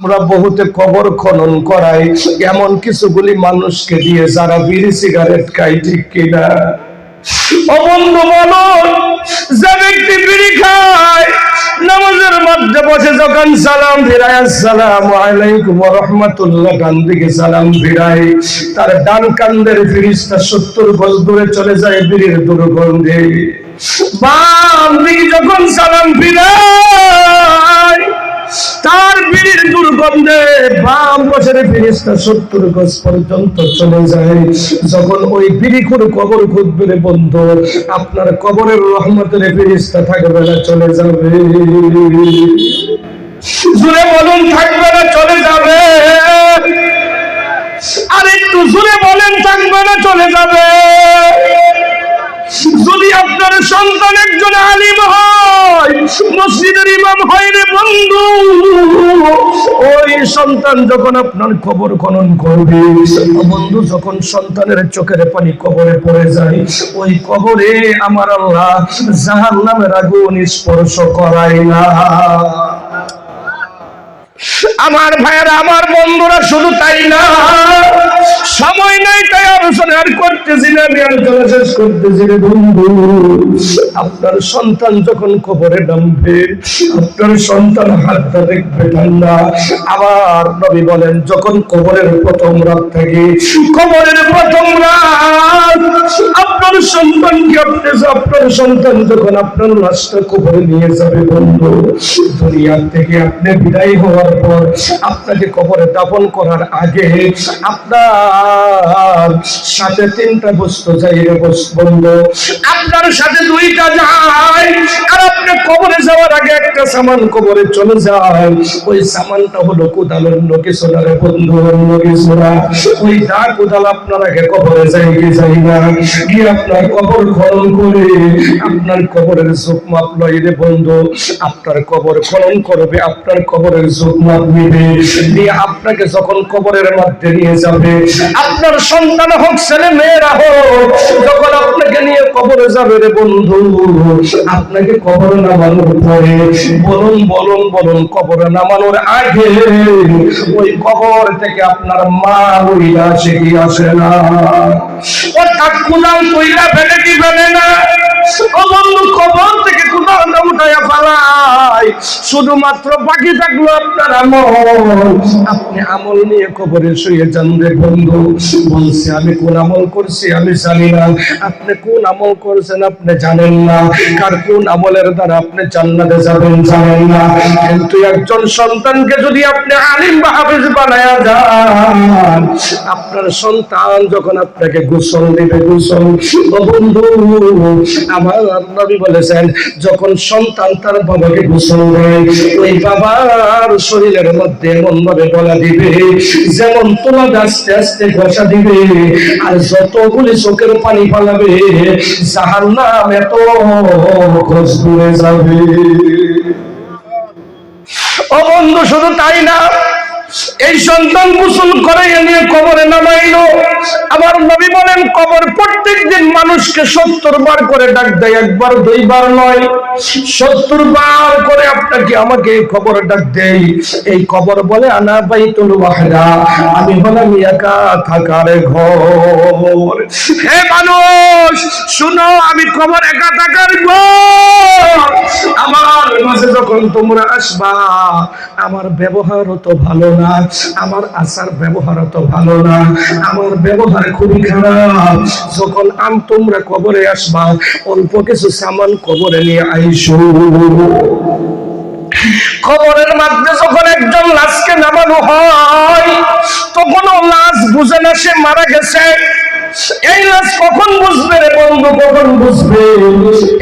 আমরা বহুতে কবর খনন করাই, এমন কিছুগুলি মানুষকে দিয়ে যারা বিড়ি সিগারেট খাই ঠিক কিনা? সালাম তার ডান কান্দের সত্তর গজ দূরে চলে যায় বিড়ির দুর্গন্ধে। বাম দিকে যখন সালাম ফিরায় তার বিড়ির দুর্গন্ধে বাম বছরে ফিরিস্তা সত্তর গজ পর্যন্ত চলে যায়। যখন ওই বিড়িখুর কবর খুঁজবে বন্ধু, আপনার কবরের রহমতের ফিরিস্তা থাকবে না, চলে যাবে। জুড়ে বলুন, থাকবে না, চলে যাবে। আর একটু জুড়ে বলেন, থাকবে না, চলে যাবে। যদি আপনার সন্তান একজন আলিম হয় মসজিদের ইমাম হয় রে বন্ধু। ওই সন্তান যখন আপনার কবর খনন করবে, বন্ধু, যখন সন্তানের চোখের পানি কবরে পড়ে যায়, ওই কবরে আমার আল্লাহ জাহান নামের আগুন স্পর্শ করায় না। আমার ভাইয়েরা, আমার বন্ধুরা শুধু তাই না, সময় নাই তাই আলোচনা আর করতেছি না, আমি আলোচনা শেষ করতেছি রে বন্ধু। আপনার সন্তান যখন কবরে নামবে, আপনার সন্তান হাতটা দেখবে ঠান্ডা। আবার নবী বলেন, যখন কবরের প্রথম রাত থাকে, কবরের প্রথম রাত, আপনার সন্তানকে আপনি আপনার সন্তান যখন আপনার লাশটা কবরে নিয়ে যাবে, বন্ধু, দুনিয়ার থেকে আপনি বিদায় হওয়ার পর আপনাকে কবরে দাফন করার আগে আপনার সাথে তিনটা বস্তু যাই বন্ধু আপনার সাথে দুইটা যায়, আর আপনি কবরে যাওয়ার আগে একটা সামান কবরে চলে যায়। ওই সামানটা হলো কোদাল অন্য কিছু না রে বন্ধু অন্য কিছু না ওই দা কোদাল আপনার আগে কবরে যাই কি যাই না। কি আপনার কবর খনন করে, আপনার কবরের চোখ মাপ লয় রে বন্ধু, আপনার কবর খনন করবে, আপনার কবরের চোখ মাপ নিবে। দিয়ে আপনাকে যখন কবরের মধ্যে নিয়ে যাবে, আপনার সন্তান হোক, ছেলে, মেয়েরা হোক, যখন আপনাকে নিয়ে কবরে যাবে রে বন্ধু, আপনাকে কবর নামানোর পরে বলুন বলুন বলুন, কবরে নামানোর আগে ওই কবর থেকে আপনার মা লইলা আসে কি আসে না? অর্থাৎ কুনাল কইলা ফেলে কি ফেলে না। ও বন্ধু কবর থেকে কুনালটা উঠাইয়া ফেলায় শুধুমাত্র বাকি থাকল আপনার আমল। আপনি আমল নিয়ে কবরে শুয়ে যান রে বন্ধু। বলছে, আমি কোন আমল করছি, আমি জানি না। আপনি কোন আমল করছেন আপনি জানেন না। কার কোন আমলের দ্বারা আপনি জান্নাতে যাবেন জানেন না। কিন্তু একজন সন্তানকে যদি আপনি আলিম বা হাফিজ বানায়া যান, আপনার সন্তান যখন আপনাকে গোসল দেবে, গোসল। বন্ধু আমার বলেছেন, যখন সন্তান তার বাবাকে গোসল দেয়, ওই বাবার শরীরের মধ্যে এমন ভাবে গলা দিবে, যেমন তোলা আস্তে আস্তে ঘষা দিবে, আর যতগুলি চোখের পানি পালাবে জাহান নাম এত খোঁজ দূরে যাবে। ও বন্ধু, শুধু তাই না এই সন্তান গোসল করে নিয়ে কবরে নামাইলো। আমার নবী বলেন, কবর প্রত্যেক দিন মানুষকে সত্তর বার করে ডাক দেয়, একবার, দুইবার নয়। সত্তর বার করে আপনাকে আমাকে খবর ডাক দেয়। এই খবর বলে, আনা বাইতুল ওয়াহদা, আমি হলাম একা থাকার ঘর। হে মানুষ, শুনো, আমি খবর একা থাকার ঘর। আমার মাঝে যখন তোমরা আসবা, আমার ব্যবহার তো ভালো না আমার আচার ব্যবহার তো ভালো না, আমার ব্যবহার খুবই খারাপ। যখন আম তোমরা কবরে আসবা, অল্প কিছু সামান কবরে নিয়ে আইসো। খবরের মাধ্যমে যখন একজন লাশকে নামানো হয়, তখনও লাশ বুঝে না সে মারা গেছে। এই লাশ কখন বুঝবে রে বন্ধু, কখন বুঝবে?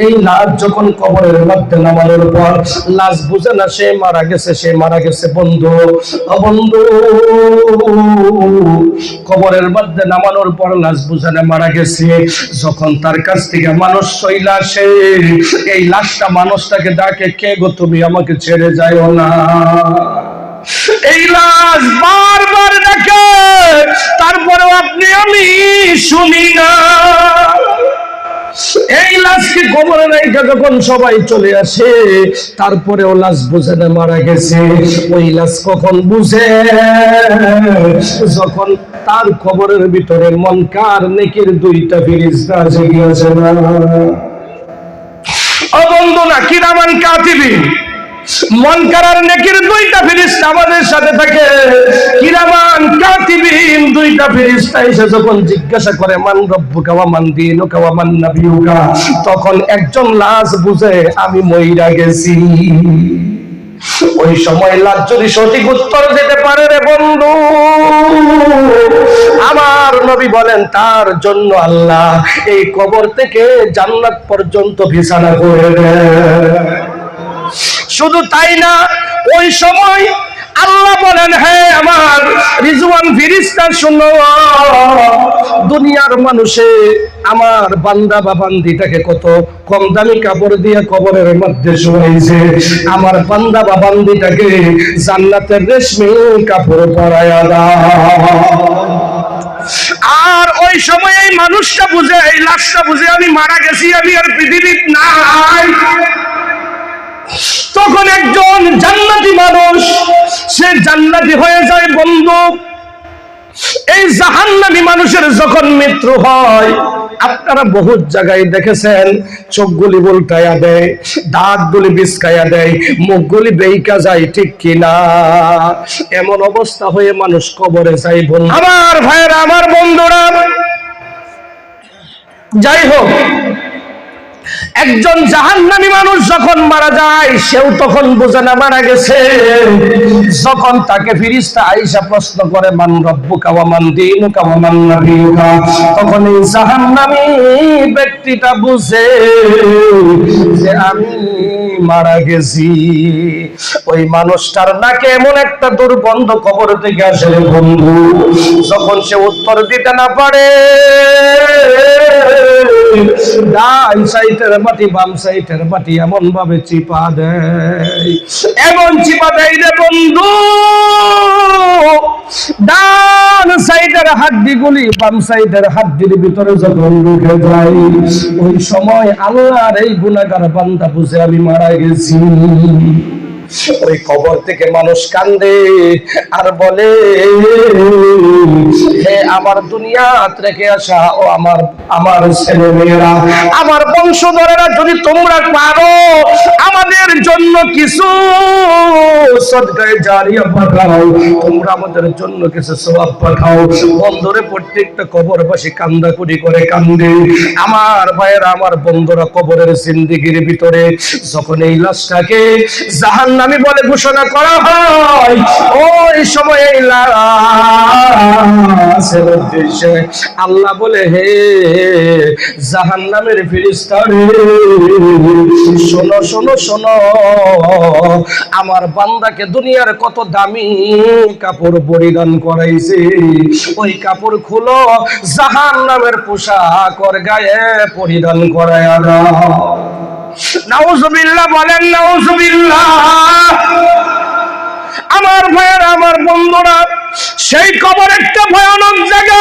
এই লাশ যখন কবরের মধ্যে নামানোর পর লাশ বুঝে না, সে মারা গেছে, সে মারা গেছে, বন্ধু। বন্ধু, কবরের মধ্যে নামানোর পর লাশ বুঝে না, মারা গেছে। যখন তার কাছ থেকে মানুষ শৈলা আসে এই লাশটা মানুষটাকে ডাকে, কে গো তুমি? আমাকে ছেড়ে যাইও না। এই লাশ বারবার ডাকে তারপরেও আপনি আমি শুনি না। এই লাশকে কবরে রেখে যখন সবাই চলে আসে তারপরে ও লাশ বুঝে না মারা গেছে। ওই লাশ কখন বুঝে? যখন তার কবরের ভিতরে মন কার নেকির দুইটা ফিরিস্তা না। ও বন্ধু না কিরামান কাতিবি দুইটা সাথে দুইটা যখন জিজ্ঞাসা করে নাবিয়ুকা? তখন একজন লাশ বুঝে, আমি মইরা গেছি। ওই সময় লাশ যদি সঠিক উত্তর দিতে পারে রে বন্ধু, আমার নবী বলেন, তার জন্য আল্লাহ এই কবর থেকে জান্নাত পর্যন্ত বিছানা করে দেয় শুধু তাই না, ওই সময় আল্লাহ বলেন হ্যাঁ আমার রিজওয়ান ফিরিস্তা শুনো দুনিয়ার মানুষে আমার বান্দা বা বান্দিটাকে কত কম দামি কাপড় দিয়ে কবরের মধ্যে শোয়াইছে। আমার বান্দা বা বান্দিটাকে জান্নাতের রেশমি কাপড় পরায়া দাও। আর ওই সময় এই মানুষটা বুঝে, এই লাশটা বুঝে, আমি মারা গেছি, আমি আর পৃথিবীর নাই। তখন একজন জান্নাতি মানুষ, সে জান্নাতি হয়ে যায় বন্ধু। এই জাহান্নামী মানুষের যখন মৃত্যু হয়, আপনারা বহুত জায়গায় দেখেছেন, চোখগুলি উল্টাইয়া দেয়, দাঁতগুলি বিস্কাইয়া দেয়, মুখগুলি বেইকা যায়, ঠিক কিনা? এমন অবস্থা হয়ে মানুষ কবরে যায় বন্ধু। আমার ভাইয়েরা, আমার বন্ধুরা, যাই হোক একজন জাহান্নামী মানুষ যখন মারা যায়, সেও তখন বোঝে না মারা গেছে। যখন তাকে ফিরিস্তা আইসা প্রশ্ন করে, মান রব্বু কাওয়া মান দিন কাওয়া মান নাবিয়ুকা তখন এই জাহান্নামী ব্যক্তিটা বুঝে যে, আমি মারা গেছি। ওই মানুষটার নাকে এমন একটা দুর্গন্ধ কবর থেকে আসে বন্ধু। যখন সে উত্তর দিতে না পারে, ডান সাইটের মাটি, বাম সাইটের মাটি এমন ভাবে চিপা দেয়। এমন চিপা দেয় রে বন্ধু। ডান সাইডের হাড্ডি গুলি বাম সাইডের হাড্ডির ভিতরে যখন ঢুকে যায়, ওই সময় আল্লাহর এই গুণাগার বান্দা বুঝে আমি মারা গেছি ওই কবর থেকে মানুষ কান্দে, আর বলে, হে আমার দুনিয়াত রেখে আসা ও আমার আমার ছেলে মেয়েরা আমার বংশধরেরা, যদি তোমরা পারো, আমাদের জন্য কিছু সদকায় জারিয়া পাঠাও তোমরা আমাদের জন্য কিছু সওয়াব পাঠাও। বন্ধুরে, প্রত্যেকটা কবরবাসী কান্দা কুড়ি করে কান্দে। আমার ভাইয়েরা, আমার বন্ধুরা কবরের জিন্দিগির ভিতরে, যখন এই লাশটাকে জাহান নামে বলে ঘোষণা করা হয়। ওই সময় আল্লাহ বলে, হে জাহান নামের ফিরিস্তা শোনো শোনো শোনো, আমার বান্দাকে দুনিয়ার কত দামি কাপড় পরিধান করাইছে। ওই কাপড় খুলো জাহান নামের পোশাক গায়ে পরিধান করায় নাউজুবিল্লাহ বলেন নাউজুবিল্লাহ। আমার ভাইয়েরা আমার বন্ধুরা সেই কবর একটা ভয়ানক জায়গা।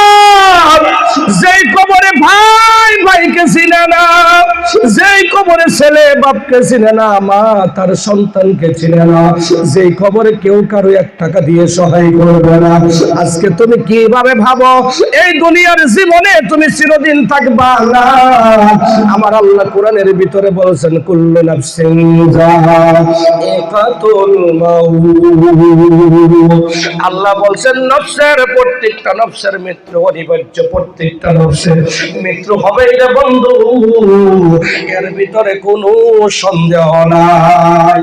যেই কবরে ভাই ভাইকে চিনে না, যেই কবরে ছেলে বাপকে চিনে না, মা তার সন্তানকে চিনে না, যেই কবরে কেউ কারও এক টাকা দিয়ে সহায় করবে না। আজকে তুমি কীভাবে ভাবো, এই দুনিয়ার জীবনে তুমি চিরদিন থাকবা না। আমার আল্লাহ কোরআনের ভিতরে বলছেন, কুল্লু নাফসিন মাউত। আল্লাহ বলছেন, নফসের প্রত্যেকটা নফসের মৃত্যু অনিবার্য, প্রত্যেকটা নফসের মৃত্যু হবে রে বন্ধু। এর ভিতরে কোনো সন্দেহ নাই।